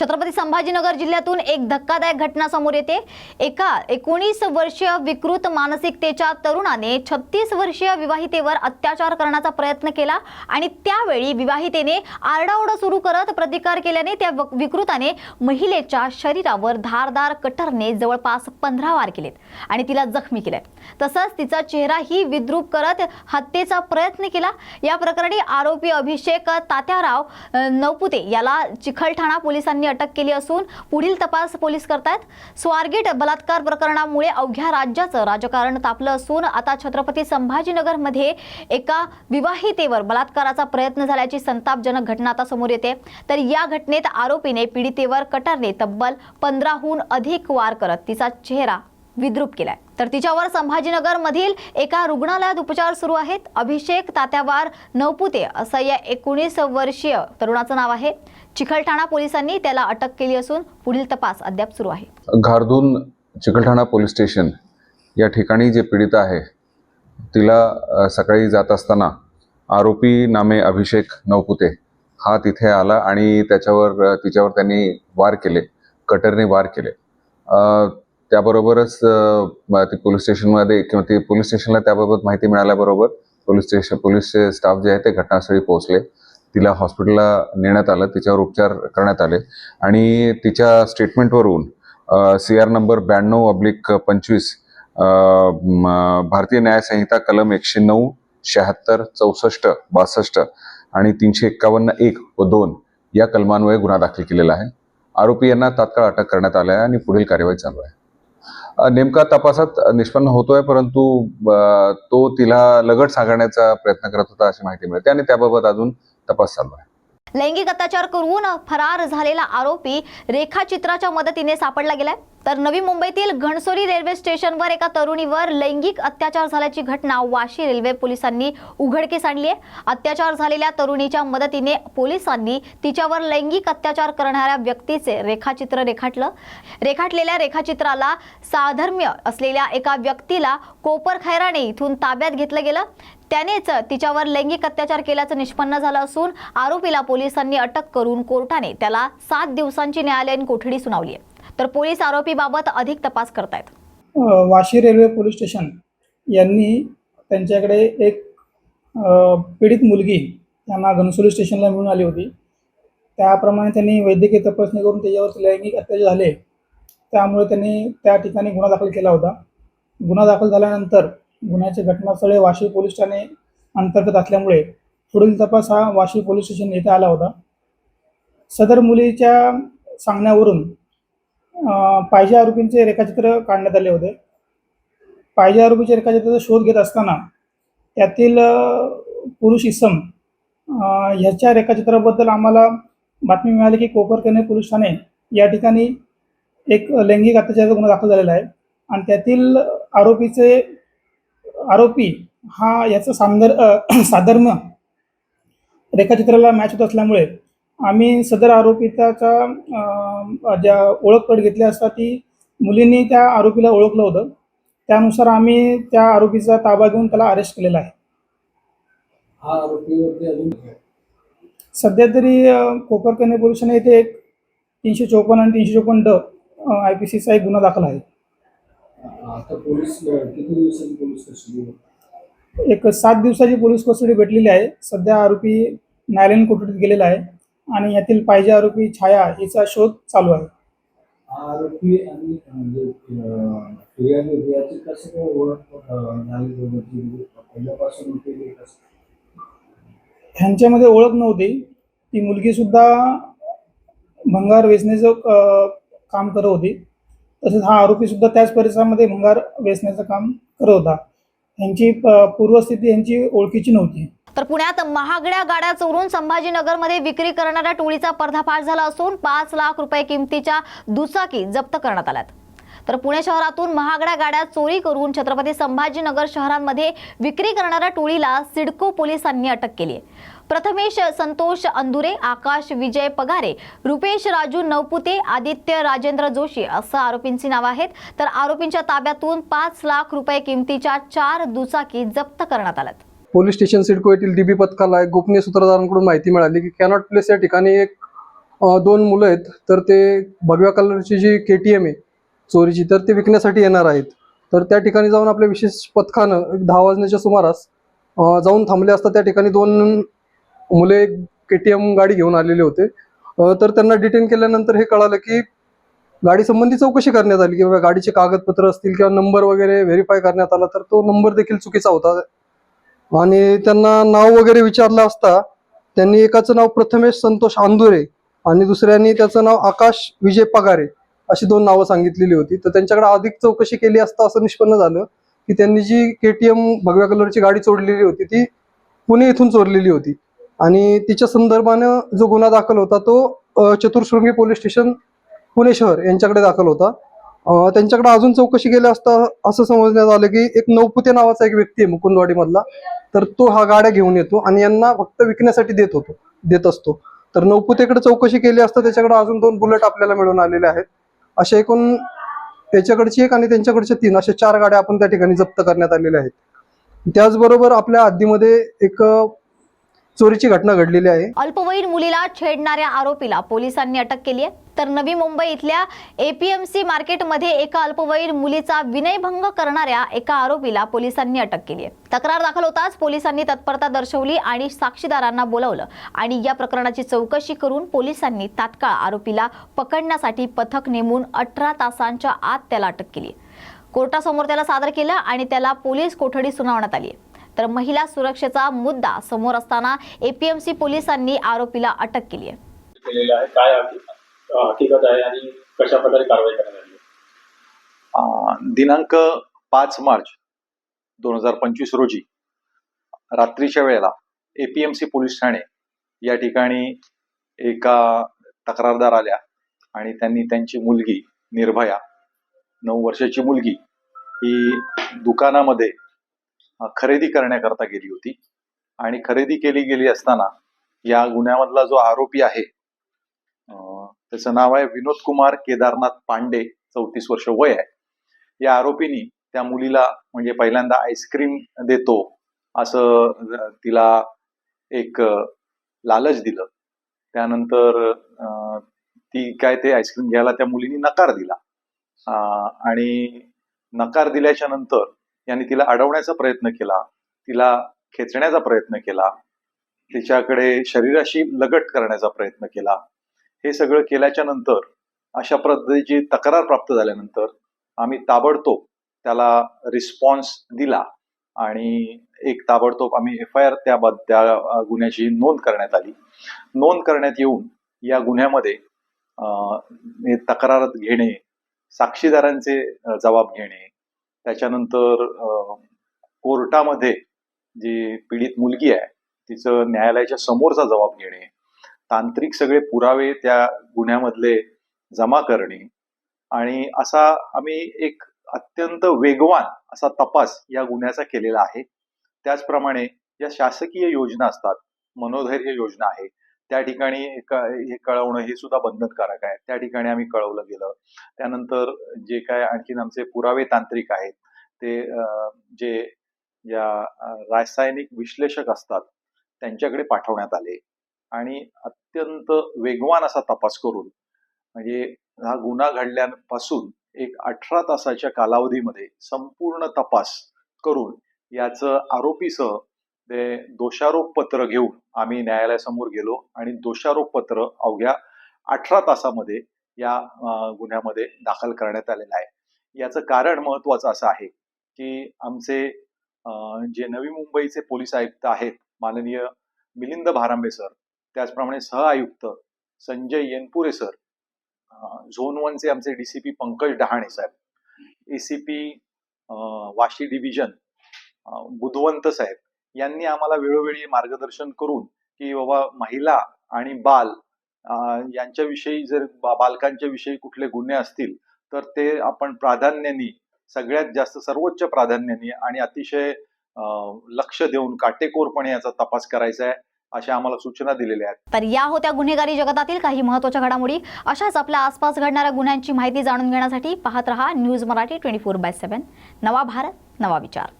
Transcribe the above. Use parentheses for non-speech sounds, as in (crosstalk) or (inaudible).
छत्रपती संभाजीनगर जिल्ह्यातून एक धक्कादायक घटना समोर येते. एका एकोणीस वर्षीय विकृत मानसिकतेच्या तरुणाने छत्तीस वर्षीय विवाहितेवर अत्याचार करण्याचा प्रयत्न केला आणि त्यावेळी विवाहितेने आरडाओरडा सुरू करत प्रतिकार केल्याने त्या विकृताने महिलेच्या शरीरावर धारदार कटरने जवळपास पंधरा वार केलेत आणि तिला जखमी केलंय. तसंच तिचा चेहराही विद्रूप करत हत्येचा प्रयत्न केला. या प्रकरणी आरोपी अभिषेक तात्याराव नवपुते याला चिखलठाणा पोलिसांनी अटक केली असून पुढील तपास पोलीस करतायत. स्वारगेट बलात्कार प्रकरणामुळे अवघ्या राज्याचं राजकारण तापलं असून आता छत्रपती संभाजीनगरमध्ये एका विवाहितेवर बलात्काराचा प्रयत्न झाल्याची संतापजनक घटना आता समोर येते. तर या घटनेत आरोपीने पीडितेवर कटरने तब्बल पंधराहून अधिक वार करत तिचा चेहरा विद्रूप केलाय. तर तिच्यावर संभाजीनगर मधील एका रुग्णालयात उपचार सुरू आहेत. अभिषेक तात्यावार नवपुते असं या एकोणीस वर्षीय तरुणाचं नाव आहे. चिखलठाणा पोलिसांनी त्याला अटक केली असून पुढील तपास अद्याप सुरू आहे. घारधून चिखलठाणा पोलीस स्टेशन या ठिकाणी जे पीडित आहे तिला सकाळी जात असताना आरोपी नामे अभिषेक नवपुते हा तिथे आला आणि त्याच्यावर तिच्यावर त्यांनी वार केले कटरने वार केले. त्याबरोबरच ते पोलीस स्टेशनमध्ये किंवा ती पोलीस स्टेशनला त्याबाबत माहिती मिळाल्याबरोबर पोलीस स्टेशन पोलीसचे स्टाफ जे आहे ते घटनास्थळी पोहोचले. तिला हॉस्पिटलला नेण्यात आलं तिच्यावर उपचार करण्यात आले आणि तिच्या स्टेटमेंटवरून सी आर नंबर ब्याण्णव अब्लिक पंचवीस भारतीय न्याय संहिता कलम एकशे नऊ शहात्तर चौसष्ट बासष्ट आणि तीनशे एक्कावन्न एक व दोन या कलमांमुळे गुन्हा दाखल केलेला आहे. आरोपी यांना तात्काळ अटक करण्यात आली आहे आणि पुढील कार्यवाही चालू आहे. नेमका तपासात निष्पन्न होतोय परंतु तो तिला लगट सांगण्याचा प्रयत्न करत होता अशी माहिती मिळते आणि त्याबाबत अजून तपास चालू आहे. लैंगिक अत्याचार करून फरार झालेला आरोपी रेखाचित्राच्या मदतीने सापडला गेलाय. तर नवी मुंबईतील घणसोली रेल्वे स्टेशनवर एका तरुणीवर लैंगिक अत्याचार झाल्याची घटना वाशी रेल्वे पोलिसांनी उघडकीस आणली आहे. अत्याचार झालेल्या तरुणीच्या मदतीने पोलिसांनी तिच्यावर लैंगिक अत्याचार करणाऱ्या व्यक्तीचे रेखाचित्र रेखाटलं. रेखाटलेल्या रेखाचित्राला साधर्म्य असलेल्या एका व्यक्तीला कोपर खैराने इथून ताब्यात घेतलं गेलं. त्यानेच तिच्यावर लैंगिक अत्याचार केल्याचं निष्पन्न झालं असून आरोपीला पोलिसांनी अटक करून कोर्टाने त्याला सात दिवसांची न्यायालयीन कोठडी सुनावली आहे. तर पोलीस आरोपीबाबत अधिक तपास करतायत. अ, वाशी रेल्वे पोलीस स्टेशन यांनी त्यांच्याकडे एक पीडित मुलगी त्यांना घनसोली स्टेशनला मिळून आली होती. त्याप्रमाणे त्यांनी वैद्यकीय तपासणी करून त्याच्यावर लैंगिक अत्याचार झाले. त्यामुळे त्यांनी त्या ठिकाणी गुन्हा दाखल केला होता. गुन्हा दाखल झाल्यानंतर गुन्ह्याचे घटनास्थळे वाशी पोलीस ठाणे अंतर्गत असल्यामुळे पुढील तपास हा वाशी पोलीस स्टेशन येथे आला होता. सदर मुलीच्या सांगण्यावरून पाहिजे आरोपींचे रेखाचित्र काढण्यात आले होते. पाहिजे आरोपीचे रेखाचित्राचा शोध घेत असताना त्यातील पुरुष इसम ह्याच्या रेखाचित्राबद्दल आम्हाला बातमी मिळाली की कोपरकने पोलीस ठाणे या ठिकाणी एक लैंगिक अत्याचाराचा गुन्हा दाखल झालेला आहे. आणि त्यातील आरोपीचे आरोपी हा याचं सामदर अ, (clears throat) साधर्म्य रेखाचित्राला मॅच होत असल्यामुळे आम्ही सदर आरोपिताचा ज्या ओळखपट घेतली असता ती मुलींनी त्या आरोपीला ओळखलं होतं. त्यानुसार आम्ही त्या आरोपीचा ताबा घेऊन त्याला अरेस्ट केलेला आहे. हा आरोपीवरती अजून सध्या तरी अ, कोपरकन्या पोलिसांनी येथे एक तीनशे चोपन्न आणि तीनशे चोपन्न ड आय पी सीचा एक गुन्हा दाखल आहे. आता पोलीस किती दिवसांनी पोलीस कस्टडी एक सात दिवसाची पोलीस कस्टडी भेटलेली आहे. सध्या आरोपी न्यायालयीन कोठडीत गेलेला आहे आणि यातील पाहिजे आरोपी छाया हिचा शोध चालू आहे. आरोपी आणि म्हणजे कसं काय ओळख झाली? म्हणजे पहिल्यापासून ह्यांच्यामध्ये ओळख नव्हती. ती मुलगी सुद्धा भंगार वेचण्याचं काम करत होती. तसेच हा आरोपी सुद्धा त्याच परिसरामध्ये भंगार वेचण्याचं काम करत होता. ह्यांची पूर्वस्थिती ह्यांची ओळखीची नव्हती. तर पुण्यात महागड्या गाड्या चोरून संभाजीनगरमध्ये विक्री करणाऱ्या टोळीचा पर्दाफाश झाला असून पाच लाख रुपये किमतीच्या दुचाकी जप्त करण्यात आल्यात. तर पुणे शहरातून महागड्या गाड्या चोरी करून छत्रपती संभाजीनगर शहरांमध्ये विक्री करणाऱ्या टोळीला सिडको पोलिसांनी अटक केली आहे. प्रथमेश संतोष अंदुरे आकाश विजय पगारे रुपेश राजू नवपुते आदित्य राजेंद्र जोशी असं आरोपींची नावं आहेत. तर आरोपींच्या ताब्यातून पाच लाख रुपये किमतीच्या चार दुचाकी जप्त करण्यात आल्यात. पोलीस स्टेशन सिडको येथील डीबी पथकाला एक गोपनीय सूत्रधारांकडून माहिती मिळाली की कॅनॉट प्लेस या ठिकाणी एक दोन मुलं आहेत. तर ते भगव्या कलरची जी के टी एम आहे चोरीची तर ते विकण्यासाठी येणार आहेत. तर त्या ठिकाणी जाऊन आपल्या विशेष पथकानं एक दहा वाजण्याच्या सुमारास जाऊन थांबले असता त्या ठिकाणी दोन मुले के टी एम गाडी घेऊन आलेले होते. तर त्यांना डिटेन केल्यानंतर हे कळालं की गाडी संबंधी चौकशी करण्यात आली किंवा गाडीचे कागदपत्र असतील किंवा नंबर वगैरे व्हेरीफाय करण्यात आला तर तो नंबर देखील चुकीचा होता. आणि त्यांना नाव वगैरे विचारलं असता त्यांनी एकाचं नाव प्रथमेश संतोष आंदुरे आणि दुसऱ्यांनी त्याचं नाव आकाश विजय पगारे. अशी दोन नावं सांगितलेली होती. तर त्यांच्याकडे अधिक चौकशी केली असता असं निष्पन्न झालं की त्यांनी जी के टी एम भगव्या कलरची गाडी चोरलेली होती ती पुणे इथून चोरलेली होती. आणि तिच्या संदर्भानं जो गुन्हा दाखल होता तो चतुर्शृंगी पोलीस स्टेशन पुणे शहर यांच्याकडे दाखल होता. त्यांच्याकडे अजून चौकशी केली असता असं समजण्यात आलं की एक नौपुते नावाचा एक व्यक्ती आहे मुकुंदवाडीमधला. तर तो हा गाड्या घेऊन येतो आणि यांना फक्त विकण्यासाठी देत होतो देत असतो. तर नवपुतेकडे चौकशी केली असता त्याच्याकडे अजून दोन बुलेट आपल्याला मिळून आलेले आहेत. अशा एकूण त्याच्याकडची एक आणि त्यांच्याकडच्या तीन अशा चार गाड्या आपण त्या ठिकाणी जप्त करण्यात आलेल्या आहेत. त्याचबरोबर आपल्या हद्दीमध्ये एक चोरीची घटना घडलेली आहे. अल्पवयीन मुलीला छेडणाऱ्या आरोपीला पोलिसांनी अटक केली आहे. तर नवी मुंबई इथल्या एपीएमसी मार्केटमध्ये एका अल्पवयीन मुलीचा विनयभंग करणाऱ्या एका आरोपीला पोलिसांनी अटक केली आहे. तक्रार दाखल होताच पोलिसांनी तत्परता दर्शवली आणि साक्षीदारांना बोलावलं आणि या प्रकरणाची चौकशी करून पोलिसांनी तात्काळ आरोपीला पकडण्यासाठी पथक नेमून अठरा तासांच्या आत त्याला अटक केली कोर्टासमोर त्याला सादर केलं आणि त्याला पोलीस कोठडी सुनावण्यात आली तर महिला सुरक्षेचा मुद्दा समोर असताना एपीएमसी पोलिसांनी आरोपीला अटक केली आहे. काय हकी- हकीकत आहे आणि कशा प्रकारे कारवाई करण्यात आली अं, दिनांक पाच मार्च दोन हजार पंचवीस रोजी रात्रीच्या वेळेला एपीएमसी पोलीस ठाणे या ठिकाणी एका तक्रारदार आल्या आणि त्यांनी त्यांची मुलगी निर्भया नऊ वर्षाची मुलगी ही दुकानामध्ये खरेदी करण्याकरता गेली होती. आणि खरेदी केली गेली असताना या गुन्ह्यामधला जो आरोपी आहे त्याचं नाव आहे विनोद कुमार केदारनाथ पांडे चौतीस वर्ष वय आहे. या आरोपीनी त्या मुलीला म्हणजे पहिल्यांदा आईस्क्रीम देतो असं तिला एक लालच दिलं. त्यानंतर ती काय ते आईस्क्रीम घ्यायला त्या मुलीने नकार दिला. आणि नकार दिल्याच्या नंतर यांनी तिला अडवण्याचा प्रयत्न केला तिला खेचण्याचा प्रयत्न केला तिच्याकडे शरीराशी लगट करण्याचा प्रयत्न केला. हे सगळं केल्याच्यानंतर अशा पद्धतीची तक्रार प्राप्त झाल्यानंतर आम्ही ताबडतोब त्याला रिस्पॉन्स दिला आणि एक ताबडतोब आम्ही एफ आय आर त्या त्या गुन्ह्याची नोंद करण्यात आली. नोंद करण्यात येऊन या गुन्ह्यामध्ये तक्रार घेणे साक्षीदारांचे जबाब घेणे त्याच्यानंतर कोर्टामध्ये जी पीडित मुलगी आहे तिचं न्यायालयाच्या समोरचा जबाब घेणे तांत्रिक सगळे पुरावे त्या गुन्ह्यामधले जमा करणे आणि असा आम्ही एक अत्यंत वेगवान असा तपास या गुन्ह्याचा केलेला आहे. त्याचप्रमाणे या शासकीय योजना असतात मनोधैर्य योजना आहे त्या ठिकाणी हे कळवणं हे सुद्धा बंधनकारक आहे. त्या ठिकाणी आम्ही कळवलं गेलं. त्यानंतर जे काय आणखीन आमचे पुरावे तांत्रिक आहेत ते जे या रासायनिक विश्लेषक असतात त्यांच्याकडे पाठवण्यात आले. आणि अत्यंत वेगवान असा तपास करून म्हणजे हा गुन्हा घडल्यापासून एक अठरा तासाच्या कालावधीमध्ये संपूर्ण तपास करून याचं आरोपीसह ते दोषारोप पत्र घेऊन आम्ही न्यायालयासमोर गेलो आणि दोषारोप पत्र अवघ्या अठरा तासामध्ये या गुन्ह्यामध्ये दाखल करण्यात आलेलं आहे. याचं कारण महत्वाचं असं आहे की आमचे जे नवी मुंबईचे पोलीस आयुक्त आहेत माननीय मिलिंद भारांबे सर त्याचप्रमाणे सह आयुक्त संजय येनपुरे सर झोन वनचे आमचे DCP Pankaj Dahane saheb ACP Vashi division Budhwant saheb यांनी आम्हाला वेळोवेळी मार्गदर्शन करून की बाबा महिला आणि बाल यांच्याविषयी जर बा- बालकांच्या विषयी कुठले गुन्हे असतील तर ते आपण प्राधान्याने सगळ्यात जास्त सर्वोच्च प्राधान्याने आणि अतिशय लक्ष देऊन काटेकोरपणे याचा तपास करायचा आहे अशा आम्हाला सूचना दिलेल्या आहेत. तर या होत्या गुन्हेगारी जगतातील काही महत्त्वाच्या घडामोडी. अशाच आपल्या आसपास घडणाऱ्या गुन्ह्यांची माहिती जाणून घेण्यासाठी पाहत रहा news Marathi twenty four by seven. नवा भारत नवा विचार.